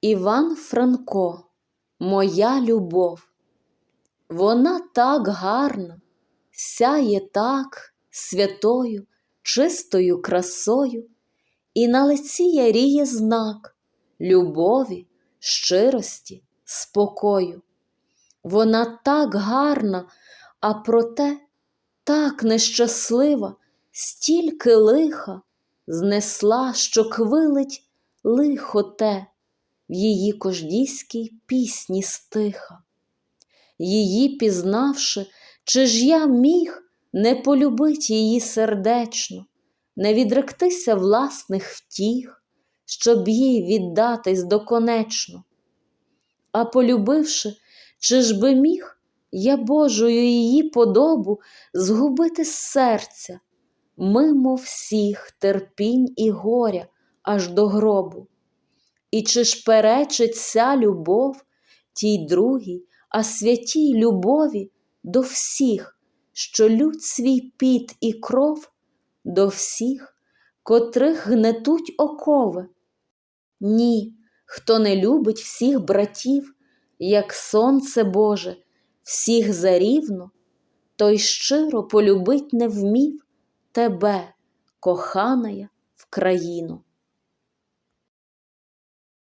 Іван Франко, моя любов. Вона так гарна, сяє так святою, чистою красою, і на лиці яріє знак любові, щирості, спокою. Вона так гарна, а проте так нещаслива, стільки лиха знесла, що квилить лихо те в її кождійській пісні стиха. Її пізнавши, чи ж я міг не полюбить її сердечно, не відректися власних втіх, щоб їй віддатись доконечно. А полюбивши, чи ж би міг я Божою її подобу згубити з серця, мимо всіх терпінь і горя аж до гробу. І чи ж перечить ця любов тій другій, а святій любові до всіх, що лють свій піт і кров, до всіх, котрих гнетуть окови? Ні, хто не любить всіх братів, як сонце Боже, всіх зарівно, той щиро полюбить не вмів тебе, коханая в країну.